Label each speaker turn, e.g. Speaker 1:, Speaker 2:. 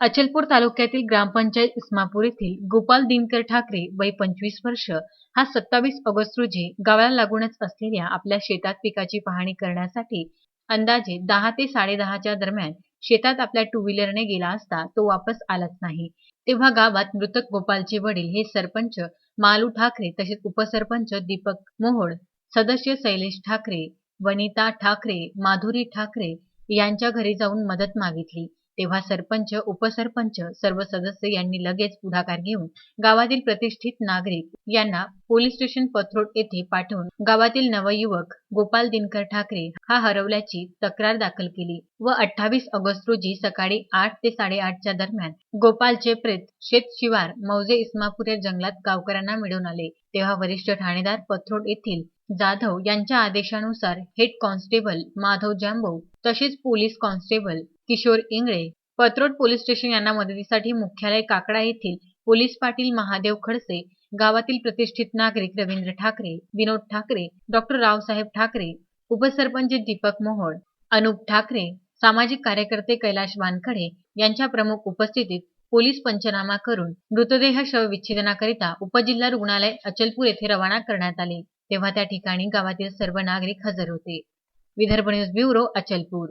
Speaker 1: अचलपूर तालुक्यातील ग्रामपंचायत इस्मापूर येथील गोपाल दिनकर ठाकरे वय पंचवीस वर्ष हा सत्तावीस ऑगस्ट रोजी गावाला लागूनच असलेल्या आपल्या शेतात पिकाची पाहणी करण्यासाठी अंदाजे दहा ते साडेदहाच्या दरम्यान शेतात आपल्या टू व्हीलरने गेला असता तो वापस आलाच नाही. तेव्हा गावात मृतक गोपालचे वडील हे सरपंच मालू ठाकरे तसेच उपसरपंच दीपक मोहोळ सदस्य शैलेश ठाकरे वनिता ठाकरे माधुरी ठाकरे यांच्या घरी जाऊन मदत मागितली. तेव्हा सरपंच उपसरपंच सर्व सदस्य यांनी लगेच पुढाकार घेऊन गावातील प्रतिष्ठित नागरिक यांना पोलीस स्टेशन पथरोड येथे पाठवून गावातील नवयुवक गोपाल दिनकर ठाकरे हा हरवल्याची तक्रार दाखल केली व अठ्ठावीस ऑगस्ट रोजी सकाळी आठ ते साडेआठच्या दरम्यान गोपालचे प्रेत शेत शिवार मौजे इस्मापुरे जंगलात गावकऱ्यांना मिळून आले. तेव्हा वरिष्ठ ठाणेदार पथरोड येथील जाधव यांच्या आदेशानुसार हेड कॉन्स्टेबल माधव जांभव तसेच police constable Kishor Ingale Patrot police station यांना मदतीसाठी मुख्यालय काकडा येथील पोलीस पाटील महादेव खडसे गावातील प्रतिष्ठित नागरिक रवींद्र ठाकरे विनोद ठाकरे डॉक्टर रावसाहेब ठाकरे उपसरपंच दीपक मोहोळ अनुप ठाकरे सामाजिक कार्यकर्ते कैलाश वानखडे यांच्या प्रमुख उपस्थितीत पोलीस पंचनामा करून मृतदेह शवविच्छेदनाकरिता उपजिल्हा रुग्णालय अचलपूर येथे रवाना करण्यात आले. तेव्हा त्या ठिकाणी गावातील सर्व नागरिक हजर होते. Vidarbha news bureau Achalpur.